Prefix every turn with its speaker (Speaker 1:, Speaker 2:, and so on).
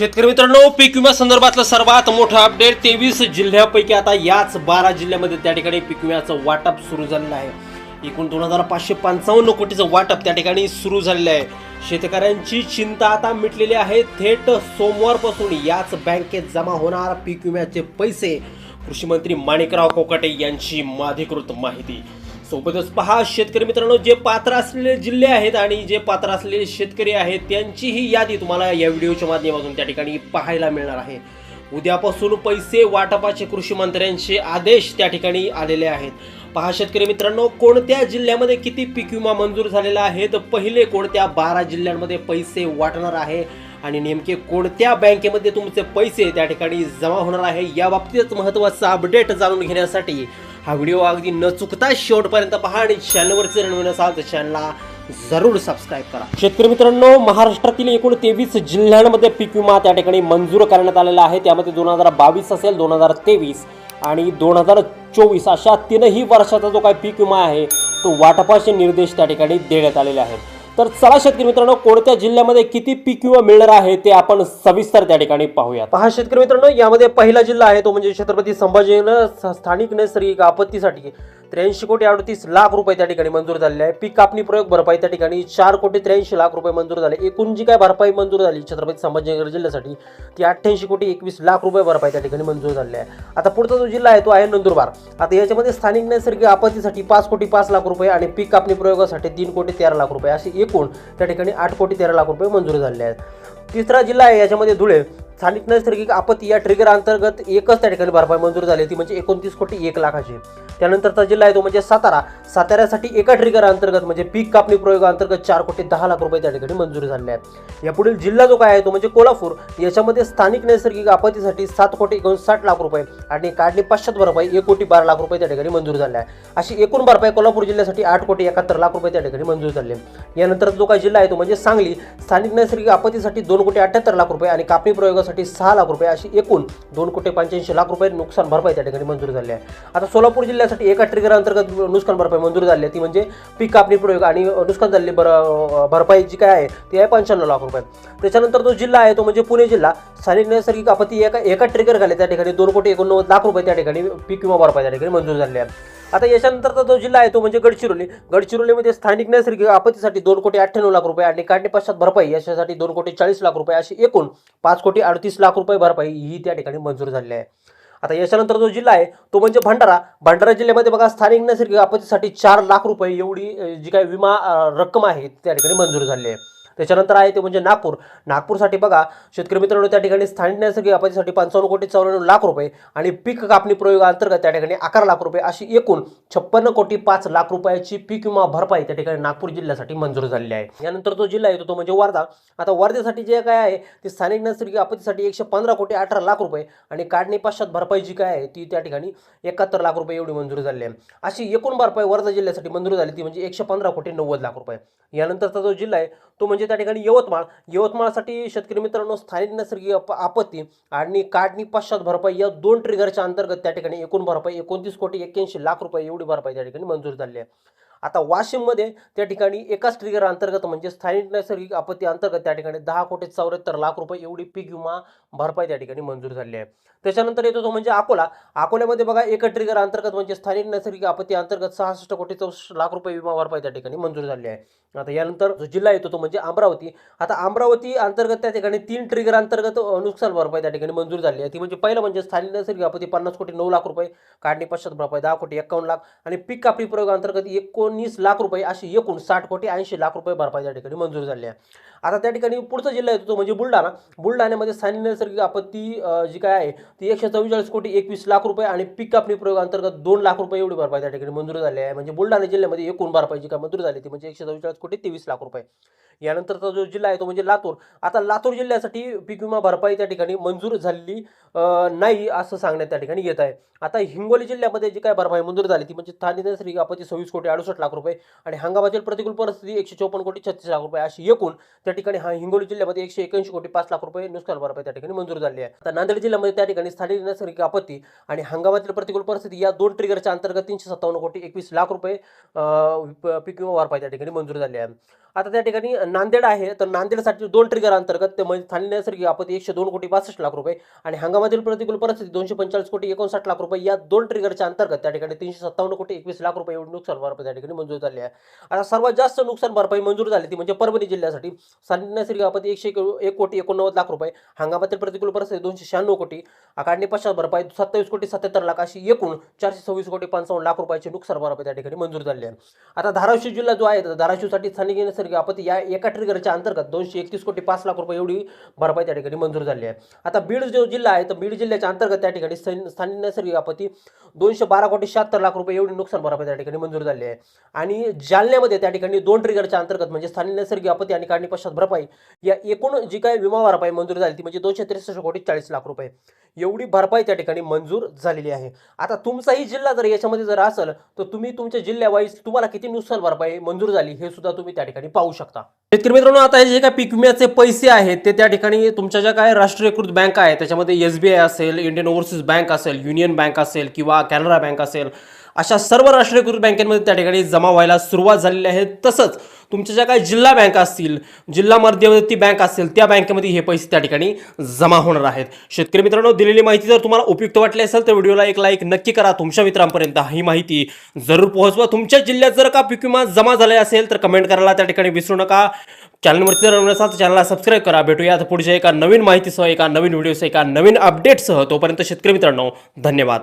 Speaker 1: शेतकरी मित्रांनो पीक विम्या संदर्भातलं सर्वात मोठं अपडेट तेवीस जिल्ह्यापैकी आता याच बारा जिल्ह्यामध्ये त्या ठिकाणी पीक विम्याचं वाटप सुरू झालेलं आहे. एकूण दोन हजार पाचशे पंचावन्न कोटीचं वाटप त्या ठिकाणी सुरू झालेलं आहे. शेतकऱ्यांची चिंता आता मिटलेली आहे. थेट सोमवारपासून याच बँकेत जमा होणार पीक विम्याचे पैसे. कृषी मंत्री माणिकराव कोकाटे यांची अधिकृत माहिती. सोबतच पहा शेतकरी मित्रांनो जे पात्र असलेले जिल्हे आहेत आणि जे पात्र असलेले शेतकरी आहेत त्यांची ही यादी तुम्हाला या व्हिडिओच्या माध्यमातून त्या ठिकाणी पाहायला मिळणार आहे. उद्यापासून पैसे वाटपाचे कृषी मंत्र्यांचे आदेश त्या ठिकाणी आलेले आहेत. पहा शेतकरी मित्रांनो कोणत्या जिल्ह्यामध्ये किती पीक विमा मंजूर झालेला आहे? तर पहिले कोणत्या बारा जिल्ह्यांमध्ये पैसे वाटणार आहे? आणि नेमके कोणत्या बँकेमध्ये तुमचे पैसे त्या ठिकाणी जमा होणार आहे? या बाबतीतच महत्त्वाचा अपडेट जाणून घेण्यासाठी हा व्हिडिओ अगदी न चुकता शेवटपर्यंत पहा आणि चॅनलवरचे रणवीन असाल तर चॅनलला जरूर सबस्क्राईब करा. शेतकरी मित्रांनो महाराष्ट्रातील एकूण तेवीस जिल्ह्यांमध्ये पीक विमा त्या ठिकाणी मंजूर करण्यात आलेला आहे. त्यामध्ये दोन हजार बावीस असेल दोन हजार तेवीस आणि दोन हजार चोवीस अशा तीनही वर्षाचा जो काही पीक विमा आहे तो वाटपाचे निर्देश त्या ठिकाणी देण्यात आलेले आहेत. तर चला शेतकरी मित्रांनो कोणत्या जिल्ह्यामध्ये किती पीक विमा मिळणार आहे ते आपण सविस्तर त्या ठिकाणी पाहूया पहा शेतकरी मित्रांनो यामध्ये पहिला जिल्हा आहे तो म्हणजे छत्रपती संभाजीनगर स्थानिक नैसर्गिक आपत्तीसाठी. त्र्याऐंशी कोटी अडतीस लाख रुपये त्या ठिकाणी मंजूर झालेले आहे. पीक कापणी प्रयोग भरपाई त्या ठिकाणी चार कोटी त्र्याऐंशी लाख रुपये मंजूर झाले. एकूण जी काय भरपाई मंजूर झाली छत्रपती संभाजीनगर जिल्ह्यासाठी ती अठ्ठ्याऐंशी कोटी एकवीस लाख रुपये भरपाई त्या ठिकाणी मंजूर झालेली आहे. आता पुढचा जो जिल्हा आहे तो आहे नंदुरबार. आता याच्यामध्ये स्थानिक नैसर्गिक आपत्तीसाठी पाच कोटी पाच लाख रुपये आणि पीक कापणी प्रयोगासाठी तीन कोटी तेरा लाख रुपये. असे एकूण त्या ठिकाणी आठ कोटी तेरा लाख रुपये मंजूर झालेले आहेत. तिसरा जिल्हा आहे याच्यामध्ये धुळे. स्थानिक नैसर्गिक आपत्ती या ट्रिगर अंतर्गत एकच त्या ठिकाणी भरपाई मंजूर झाली ती म्हणजे एकोणतीस कोटी एक लाखाची. त्यानंतरचा जिल्हा आहे तो म्हणजे सातारा. साताऱ्यासाठी एका ट्रिगर अंतर्गत म्हणजे पीक कापणी प्रयोग अंतर्गत चार कोटी दहा लाख रुपये त्या ठिकाणी मंजुरी झाले आहे. यापुढील जिल्हा जो काय आहे तो म्हणजे कोल्हापूर. याच्यामध्ये स्थानिक नैसर्गिक आपत्तीसाठी सात कोटी एकोणसाठ लाख रुपये आणि काढणी पाश्चात भरपाई एक कोटी बारा लाख रुपये त्या ठिकाणी मंजूर झाले आहे. अशी एकूण भरपाई कोल्हापूर जिल्ह्यासाठी आठ कोटी एकाहत्तर लाख रुपये त्या ठिकाणी मंजूर झाले यानंतर जो काय जिल्हा आहे तो म्हणजे सांगली. स्थानिक नैसर्गिक आपत्तीसाठी दोन कोटी अठ्याहत्तर लाख रुपये आणि कापणी प्रयोगासाठी सहा लाख रुपये अशी एकूण दोन कोटी पंच्याऐंशी लाख रुपये नुकसान भरपाई त्या ठिकाणी मंजूर झाली आहे. आता सोलापूर जिल्ह्यासाठी एका ट्रिगर अंतर्गत नुकसान भरपाई मंजूर झाली आहे. ती म्हणजे पीक कापणी प्रयोग आणि नुकसान झालेली बर भरपाई जी काय आहे ती आहे पंच्याण्णव लाख रुपये. त्याच्यानंतर जो जिल्हा आहे तो म्हणजे पुणे जिल्हा. स्थानिक नैसर्गिक आपत्ती एका एका ट्रिगर झाले त्या ठिकाणी दोन कोटी एकोणनव्वद लाख रुपये त्या ठिकाणी पीक विमा भरपाई त्या ठिकाणी मंजूर झाली आहे. आता याच्यानंतरचा जो जिल्हा आहे तो म्हणजे गडचिरोली. गडचिरोलीमध्ये स्थानिक नैसर्गिक आपत्तीसाठी दोन कोटी अठ्ठ्याण्णव लाख रुपये आणि काढणी पश्चात भरपाई याच्यासाठी दोन कोटी चाळीस लाख रुपये अशी एकूण पाच कोटी अडतीस लाख रुपये भरपाई ही त्या ठिकाणी मंजूर झालेली आहे. आता याच्यानंतर जो जिल्हा आहे तो म्हणजे भंडारा. भंडारा जिल्ह्यामध्ये बघा स्थानिक नैसर्गिक आपत्तीसाठी चार लाख रुपये एवढी जी काही विमा रक्कम आहे ती त्या ठिकाणी मंजूर झाली आहे. त्याच्यानंतर आहे ते म्हणजे नागपूर. नागपूरसाठी बघा शेतकरी मित्रांनो त्या ठिकाणी स्थानिक नैसर्गिक आपत्तीसाठी पंचावन्न कोटी चौऱ्याण्णव लाख रुपये आणि पीक कापणी प्रयोग अंतर्गत त्या ठिकाणी अकरा लाख रुपये अशी एकूण छप्पन्न कोटी पाच लाख रुपयाची पीक विमा भरपाई त्या ठिकाणी नागपूर जिल्ह्यासाठी मंजूर झालेली आहे. यानंतर जो जिल्हा येतो तो म्हणजे वर्धा. आता वर्धेसाठी जे काय आहे ते स्थानिक नैसर्गिक आपत्तीसाठी एकशे पंधरा कोटी अठरा लाख रुपये आणि काढणी पाश्चात भरपाई जी काय आहे ती त्या ठिकाणी एकाहत्तर लाख रुपये एवढी मंजूर झाली आहे. अशी एकूण भरपाई वर्धा जिल्ह्यासाठी मंजूर झाली ती म्हणजे एकशे पंधरा कोटी नव्वद लाख रुपये. यानंतरचा जो जिल्हा आहे तो म्हणजे त्या ठिकाणी यवतमाळ. यवतमाळसाठी शेतकरी मित्रांनो स्थानिक नैसर्गिक आपत्ती आणि काढणी पश्चात भरपाई या दोन ट्रिगरच्या अंतर्गत त्या ठिकाणी एकूण भरपाई एकोणतीस कोटी एक्क्याऐंशी लाख रुपये एवढी भरपाई त्या ठिकाणी मंजूर झाली आहे. आता वाशिममध्ये त्या ठिकाणी एकाच ट्रिगर अंतर्गत म्हणजे स्थानिक नैसर्गिक आपत्ती अंतर्गत त्या ठिकाणी दहा कोटी चौऱ्याहत्तर लाख रुपये एवढी पीक विमा भरपाई त्या ठिकाणी मंजूर झाली आहे. त्याच्यानंतर येतो तो म्हणजे अकोला. अकोल्यामध्ये बघा एका ट्रिगर अंतर्गत म्हणजे स्थानिक नैसर्गिक आपत्ती अंतर्गत सहासष्ट कोटी चौसष्ट लाख रुपये विमा भरपाई त्या ठिकाणी मंजूर झाली आहे. आता यानंतर जो जिल्हा येतो तो म्हणजे अमरावती. आता अमरावती अंतर्गत त्या ठिकाणी तीन ट्रिगर अंतर्गत नुकसान भरपाई त्या ठिकाणी मंजूर झाली आहे. ती म्हणजे पहिलं म्हणजे स्थानिक नैसर्गिक आपत्ती पन्नास कोटी नऊ लाख रुपये काढणी पश्चात भरपाई दहा कोटी एकावन्न लाख आणि पीक कापणी प्रयोग अंतर्गत एकोण एकोणीस लाख रुपये अशी एकूण साठ कोटी ऐंशी लाख रुपये भरपाई त्या ठिकाणी मंजूर झाली आहे. आता त्या ठिकाणी पुढचा जिल्हा येतो तो म्हणजे बुलढाणा. बुलढाण्यामध्ये स्थानिक नैसर्गिक आपत्ती जी काय आहे ती एकशे चव्वेचाळीस कोटी एकवीस लाख रुपये आणि पीक कापणी प्रयोग अंतर्गत दोन लाख रुपये एवढी भरपाई त्या ठिकाणी मंजूर झाली आहे. म्हणजे बुलढाणा जिल्ह्यामध्ये एकूण भरपाई जी काय मंजूर झाली ती म्हणजे एकशे चव्वेचाळीस कोटी तेवीस लाख रुपये. यानंतरचा जो जिल्हा आहे तो म्हणजे लातूर. आता लातूर जिल्ह्यासाठी पीक विमा भरपाई त्या ठिकाणी मंजूर झालेली नाही असं सांगण्यात त्या ठिकाणी येत आहे. आता हिंगोली जिल्ह्यामध्ये जी काय भरपाई मंजूर झाली ती म्हणजे स्थानिक नैसर्गिक आपत्ती सव्वीस कोटी अडुसष्ट लाख रुपये आणि हंगामातील प्रतिकूल परिस्थिती एकशे चौपन्न कोटी छत्तीस लाख रुपये अशी एकूण त्या ठिकाणी हा हिंगोली जिल्ह्यामध्ये एकशे एक्याऐंशी कोटी पाच लाख रुपये नुकसान भरपाई त्या ठिकाणी मंजूर झाली आहे. आता नांदेड जिल्ह्यामध्ये त्या ठिकाणी स्थानिक नैसर्गिक आपत्ती आणि हंगामातील प्रतिकूल परिस्थिती या दोन ट्रिगरच्या अंतर्गत तीनशे सत्तावन्न कोटी एकवीस लाख रुपये पीक विमा भरपाई त्या ठिकाणी मंजूर झाली आहे. आता त्या ठिकाणी नांदेड आहे तर नांदेडसाठी दोन ट्रिगर अंतर्गत ते म्हणजे स्थानिक नैसर्गिक आपत्ती एकशे दोन कोटी बासष्ट लाख रुपये आणि हंगामातील प्रतिकूल परिस्थिती दोनशे पंचेचाळीस कोटी एकोणसाठ लाख रुपये या दोन ट्रिगरच्या अंतर्गत त्या ठिकाणी तीनशे सत्तावन्न कोटी एकवीस लाख रुपये एवढी नुकसान भरपाई त्या ठिकाणी मंजूर झाली आहे. आता सर्वात जास्त नुकसान भरपाई मंजूर झाली ती म्हणजे परभणी जिल्ह्यासाठी. स्थानिक नैसर्गिक आपत्ती एकशे एक- एक कोटी एकोणनव्वद लाख रुपये हंगामातील प्रतिकूल परिस्थिती दोनशे शहाण्णव कोटी काढणी पश्चात भरपाई सत्तावीस कोटी सत्याहत्तर लाख अशी एकूण चारशे सव्वीस कोटी पंचावन्न लाख रुपयाची नुकसान भरपाई त्या ठिकाणी मंजूर झाली आहे. आता धाराशिव जिल्हा जो आहे तर धाराशिवसाठी स्थानिक नैसर्गिक आपत्ती या एका ट्रिगरच्या अंतर्गत दोनशे एकतीस कोटी पाच लाख रुपये एवढी भरपाई त्या ठिकाणी मंजूर झाली आहे. आता बीड जो जिल्हा आहे तर बीड जिल्ह्याच्या अंतर्गत त्या ठिकाणी स्थानिक नैसर्गिक आपत्ती दोनशे बारा कोटी शहात्तर लाख रुपये एवढी नुकसान भरपाई त्या ठिकाणी मंजूर झाली आहे. आणि जालन्यामध्ये त्या ठिकाणी दोन ट्रिगरच्या अंतर्गत म्हणजे स्थानिक नैसर्गिक आपत्ती आणि काढणी पश्चात भरपाई या एकूण जी काही विमा भरपाई मंजूर झाली ती म्हणजे दोनशे त्रेसष्ट कोटी चाळीस लाख रुपये. एवढी भरपाई त्या ठिकाणी मंजूर झालेली आहे. आता तुमचाही जिल्हा जर याच्यामध्ये जर असेल तर तुम्ही तुमच्या जिल्ह्यावाईज तुम्हाला किती नुकसान भरपाई मंजूर झाली हे सुद्धा तुम्ही त्या ठिकाणी पाहू शकता. शेतकरी मित्रांनो आता हे जे काय पीक विम्याचे पैसे आहेत ते त्या ठिकाणी तुमच्या ज्या काय राष्ट्रीयकृत बँक आहे त्याच्यामध्ये एस बी आय असेल इंडियन ओव्हरसीज बँक असेल युनियन बँक असेल किंवा कॅनरा बँक असेल अशा सर्व राष्ट्रीयकृत बँकेमध्ये त्या ठिकाणी जमा व्हायला सुरुवात झालेली आहे. तसंच तुमच्या ज्या काही जिल्हा बँक असतील जिल्हा मध्यवर्ती बँक असेल त्या बँकेमध्ये हे पैसे त्या ठिकाणी जमा होणार आहेत. शेतकरी मित्रांनो दिलेली माहिती जर तुम्हाला उपयुक्त वाटली असेल तर व्हिडिओला एक लाईक नक्की करा. तुमच्या मित्रांपर्यंत ही माहिती जरूर पोहोचवा. तुमच्या जिल्ह्यात जर का पीक विमा जमा झाला असेल तर कमेंट करायला त्या ठिकाणी विसरू नका. चॅनलवरती जर असाल तर चॅनलला सबस्क्राईब करा. भेटूया आता पुढच्या एका नवीन माहितीसह एका नवीन व्हिडिओसह एका नवीन अपडेटसह तोपर्यंत शेतकरी मित्रांनो धन्यवाद.